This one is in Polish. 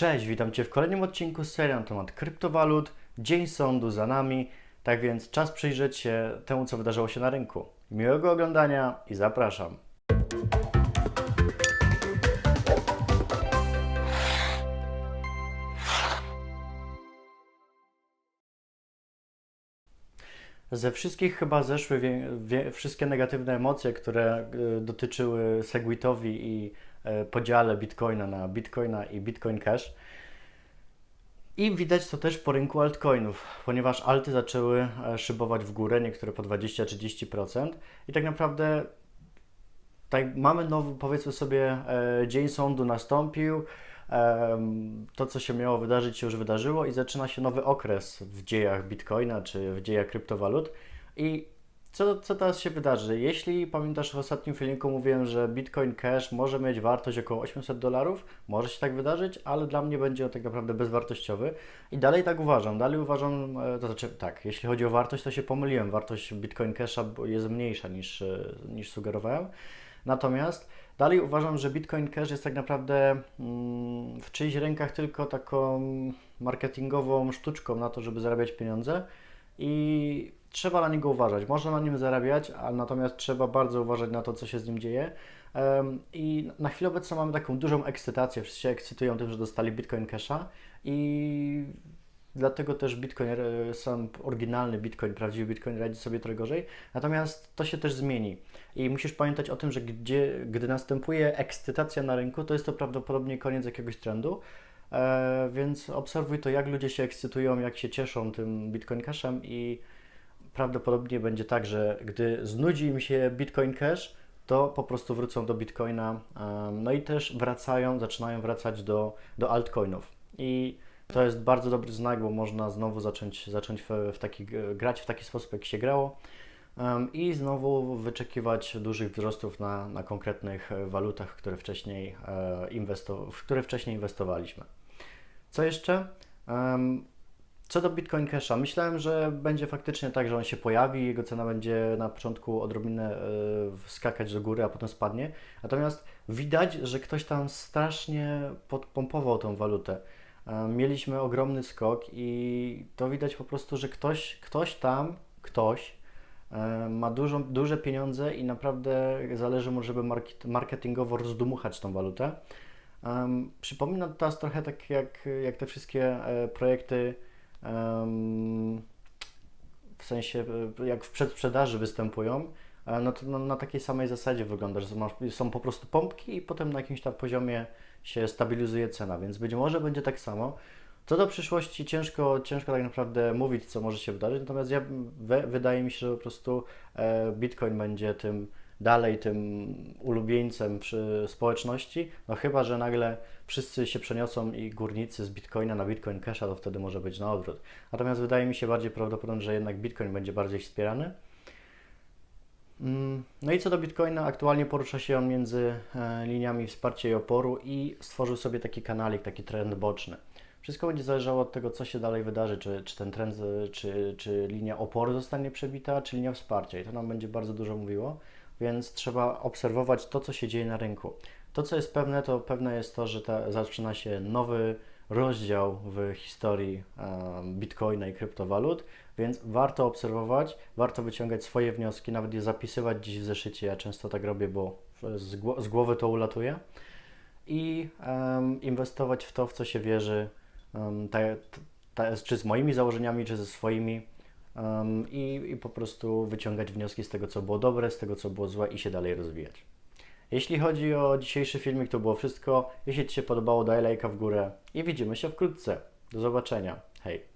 Cześć, witam Cię w kolejnym odcinku serii na temat kryptowalut. Dzień sądu za nami, tak więc czas przyjrzeć się temu, co wydarzyło się na rynku. Miłego oglądania i zapraszam. Ze wszystkich chyba zeszły wszystkie negatywne emocje, które y, dotyczyły Segwitowi i podziale Bitcoina na Bitcoina i Bitcoin Cash. I widać to też po rynku altcoinów, ponieważ alty zaczęły e, szybować w górę, niektóre po 20-30%. I tak naprawdę tak, mamy nowy, powiedzmy sobie, e, dzień sądu nastąpił. Em, To, co się miało wydarzyć, się już wydarzyło i zaczyna się nowy okres w dziejach Bitcoina czy w dziejach kryptowalut. I co, co teraz się wydarzy? Jeśli pamiętasz w ostatnim filmiku mówiłem, że Bitcoin Cash może mieć wartość około 800 dolarów, może się tak wydarzyć, ale dla mnie będzie on tak naprawdę bezwartościowy i dalej tak uważam. Dalej uważam, e, to znaczy tak, jeśli chodzi o wartość, to się pomyliłem. Wartość Bitcoin Casha jest mniejsza niż, e, niż sugerowałem. Natomiast dalej uważam, że Bitcoin Cash jest tak naprawdę mm, w czyichś rękach tylko taką marketingową sztuczką na to, żeby zarabiać pieniądze i trzeba na niego uważać. Można na nim zarabiać, ale natomiast trzeba bardzo uważać na to, co się z nim dzieje. I na chwilę obecną mamy taką dużą ekscytację. Wszyscy się ekscytują tym, że dostali Bitcoin Casha i dlatego też Bitcoin, e, sam oryginalny Bitcoin, prawdziwy Bitcoin radzi sobie trochę gorzej. Natomiast to się też zmieni. I musisz pamiętać o tym, że gdzie, gdy następuje ekscytacja na rynku, to jest to prawdopodobnie koniec jakiegoś trendu. E, więc obserwuj to, jak ludzie się ekscytują, jak się cieszą tym Bitcoin Cashem i prawdopodobnie będzie tak, że gdy znudzi im się Bitcoin Cash, to po prostu wrócą do Bitcoina. No i też wracają, zaczynają wracać do, do altcoinów. I to jest bardzo dobry znak, bo można znowu zacząć, zacząć w, w taki, grać w taki sposób, jak się grało. I znowu wyczekiwać dużych wzrostów na, na konkretnych e, walutach, które wcześniej, e, inwesto- w które wcześniej inwestowaliśmy. Co jeszcze? Co do Bitcoin Casha, myślałem, że będzie faktycznie tak, że on się pojawi, jego cena będzie na początku odrobinę e, skakać do góry, a potem spadnie. Natomiast widać, że ktoś tam strasznie podpompował tą walutę. E, Mieliśmy ogromny skok i to widać po prostu, że ktoś, ktoś tam, ktoś e, ma dużą, duże pieniądze i naprawdę zależy mu, żeby market- marketingowo rozdmuchać tą walutę. Przypomina to teraz trochę tak jak, jak te wszystkie projekty w sensie jak w przedsprzedaży występują, no to na, takiej samej zasadzie wygląda, że są po prostu pompki i potem na jakimś tam poziomie się stabilizuje cena, więc być może będzie tak samo. Co do przyszłości ciężko, ciężko tak naprawdę mówić, co może się wydarzyć, natomiast ja, we, wydaje mi się, że po prostu e, Bitcoin będzie tym dalej tym ulubieńcem przy społeczności, no chyba, że nagle wszyscy się przeniosą i górnicy z Bitcoina na Bitcoin Casha, to wtedy może być na odwrót. Natomiast wydaje mi się bardziej prawdopodobne, że jednak Bitcoin będzie bardziej wspierany. Mm, No i co do Bitcoina, aktualnie porusza się on między e, liniami wsparcia i oporu i stworzył sobie taki kanalik, taki trend boczny. Wszystko będzie zależało od tego, co się dalej wydarzy, czy, czy ten trend, e, czy, czy linia oporu zostanie przebita, czy linia wsparcia. I to nam będzie bardzo dużo mówiło, więc trzeba obserwować to, co się dzieje na rynku. To, co jest pewne, to pewne jest to, że ta, zaczyna się nowy rozdział w historii Bitcoina i kryptowalut, więc warto obserwować, warto wyciągać swoje wnioski, nawet je zapisywać gdzieś w zeszycie. Ja często tak robię, bo z, z głowy to ulatuje i em, inwestować w to, w co się wierzy, ta, czy z moimi założeniami, czy ze swoimi. em, i, I po prostu wyciągać wnioski z tego, co było dobre, z tego, co było złe i się dalej rozwijać. Jeśli chodzi o dzisiejszy filmik, to było wszystko. Jeśli Ci się podobało, daj lajka w górę i widzimy się wkrótce. Do zobaczenia. Hej!